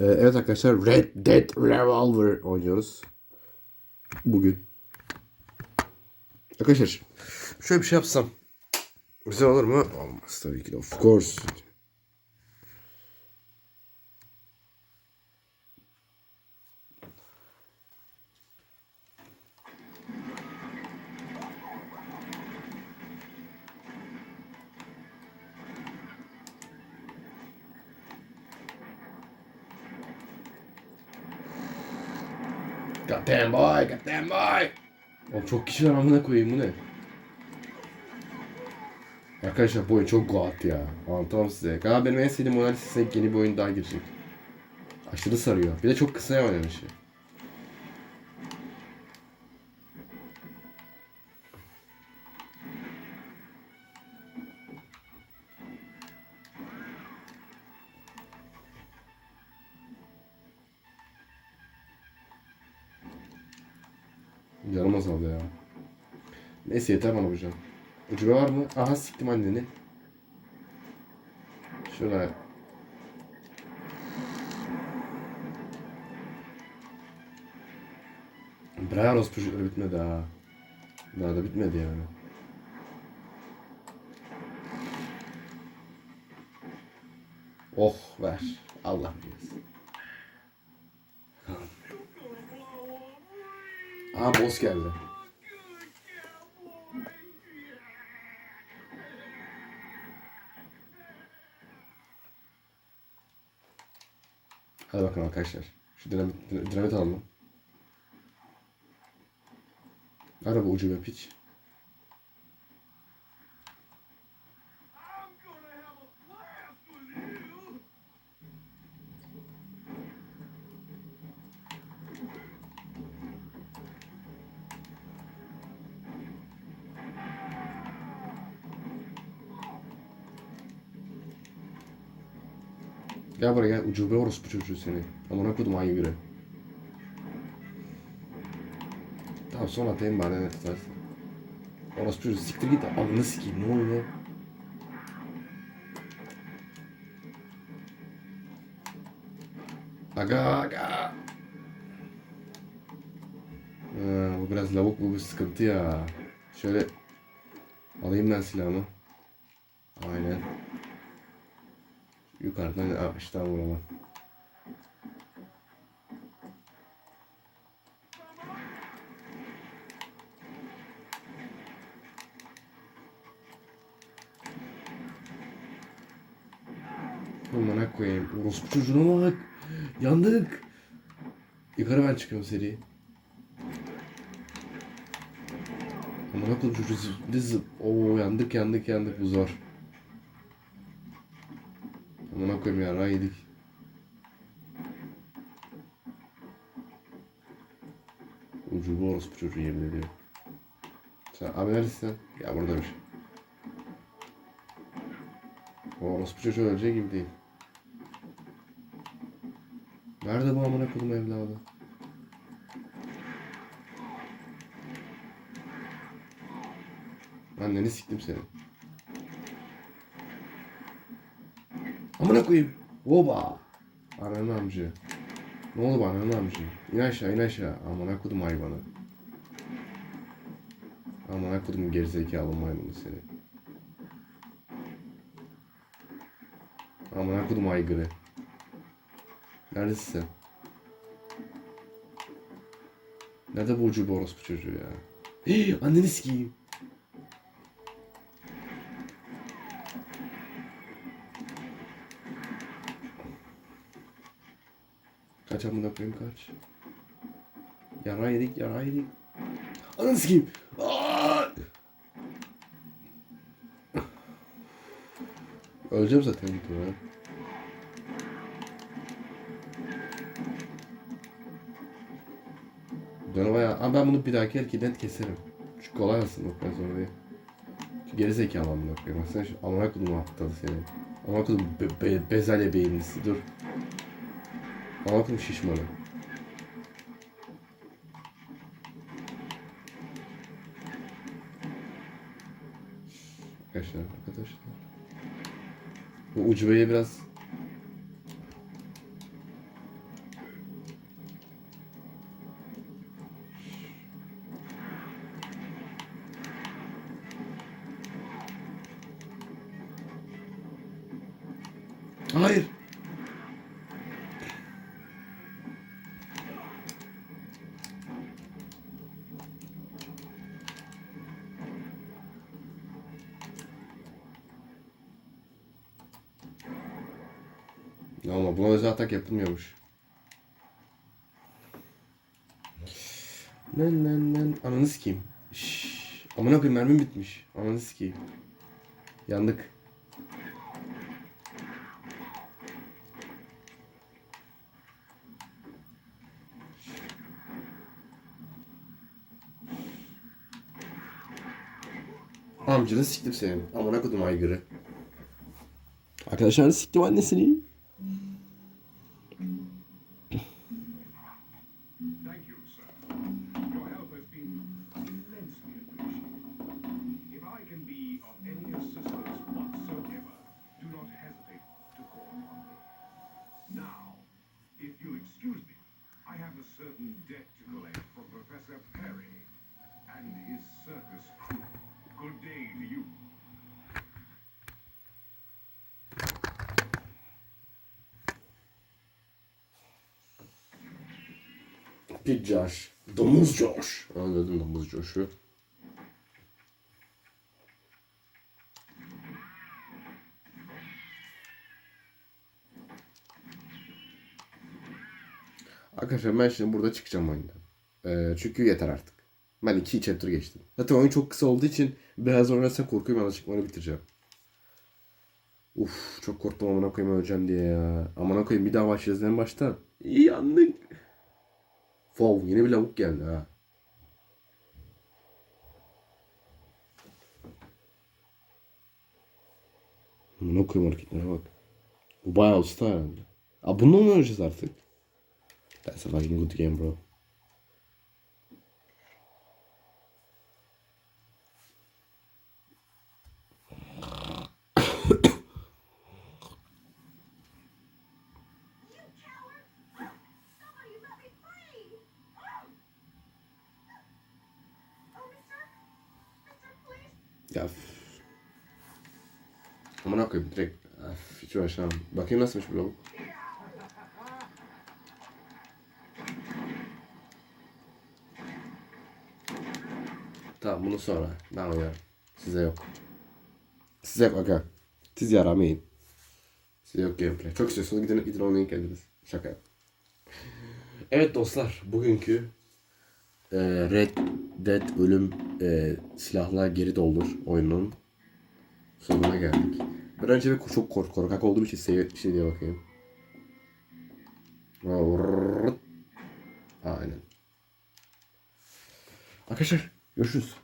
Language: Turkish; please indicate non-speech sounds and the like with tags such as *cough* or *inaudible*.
Ee, evet arkadaşlar Red Dead Revolver oynuyoruz. Bugün. Arkadaşlar şöyle bir şey yapsam. Güzel olur mu? Olmaz tabii ki de. Of course. Goddamn boy, goddamn boy. Oğlum çok kişi var amına koyayım bu ne? Arkadaşlar bu oyun çok goat ya. Anlatamam size. Galiba benim en sevdiğim oyun listesine yeni bir oyun daha girecek. Aşırı sarıyor. Bir de çok kısa oynanışı. Canım azaldı ya. Neyse yeter bana hocam. Ucube var mı? Aha siktim anneni. Şuraya. Brayaros çocukları bitmedi ha. Daha da bitmedi yani. Oh ver. Allah bilirsin. Aha boss geldi. Hadi bakalım arkadaşlar. Şu dinamit, dinamit alalım. Araba ucu be piç. Gel buraya. Ucube orospu çocuğu seni. Amına kodum ayı göre. Tamam son atayım bari ne tutarsın. Orospu çocuğu siktir git. Ananı sikeyim ne oluyor? Aga aga. Ha, bu biraz lavuk bu bir sıkıntı ya. Şöyle alayım ben silahımı. Aynen. Yukarıdan ağaçtan vuralım. Amına koyayım. Orospu çocuğuna bak. Yandık. Yukarı ben çıkıyorum seri. Amına koyayım çocuğu zıp, zıp. Oo yandık yandık yandık bu zor. Amına koyayım ya yedik. Ucu bu orospu çocuğu yemin ediyorum. Sen abi neredesin? Ya buradaymış. O orospu çocuğu öleceği gibi değil. Nerede bu amına koydum evladı? Anneni siktim seni. Amına koyayım. Oba. Ananı amcı. Ne oldu bana ananı amcı? İn aşağı in aşağı. Amına kodum hayvanı. Amına kodum gerizekalı maymunu seni. Amına kodum aygırı. Neredesin sen? Nerede bu ucu bu orospu çocuğu ya? Hii, *gasps* anneni sikeyim. Kaç amına koyayım kaç. Yara yedik yara yedik. Ananı sikeyim. Öleceğim zaten bu turda. Canı bayağı... Ama ben bunu bir dahaki erki net keserim. Çünkü kolay aslında ben sonra. Çünkü geri zekalı amına koyayım. Baksana şu amına kodum aptalı seni. Amına kodum be, be, bezelye beyinlisi dur. Altın şişmanı. Arkadaşlar arkadaşlar. Bu ucubeye biraz Hayır. Ama buna özel atak yapılmıyormuş. Nen nen nen. Ananı sikeyim. Şşş. Amına koyayım mermim bitmiş. Ananı sikeyim. Yandık. Amcanı siktim senin. Amına kodum aygırı. Arkadaşlar siktim annesini. Josh. Domuz Josh. Anladım domuz Josh'u. Arkadaşlar ben şimdi burada çıkacağım oyundan. Ee, çünkü yeter artık. Ben iki chapter geçtim. Zaten oyun çok kısa olduğu için biraz oynarsa korkuyorum ana çıkmanı bitireceğim. Uf çok korktum amına koyayım öleceğim diye ya. Amına koyayım bir daha başlayacağız en başta. İyi yandık. Wow yeni bir lavuk geldi ha. Amına koyayım hareketlere bak. Bu bayağı usta herhalde. Aa bununla mı oynayacağız artık? That's a fucking good game bro. Ya Amına koyayım direkt Öf, hiç uğraşamam. Bakayım nasılmış bu lavuk. Tamam bunu sonra. Ben oynarım. Size yok. Size yok aga. Siz yaramayın. Size yok gameplay. Çok istiyorsanız gidin, gidin oynayın kendiniz. Şaka yap. Evet dostlar. Bugünkü e, Red Dead Ölüm e, Silahla Geri Doldur oyununun sonuna geldik. Ben önce çok kork korkak olduğum için şey, şey diye bakayım. Aynen. Arkadaşlar görüşürüz.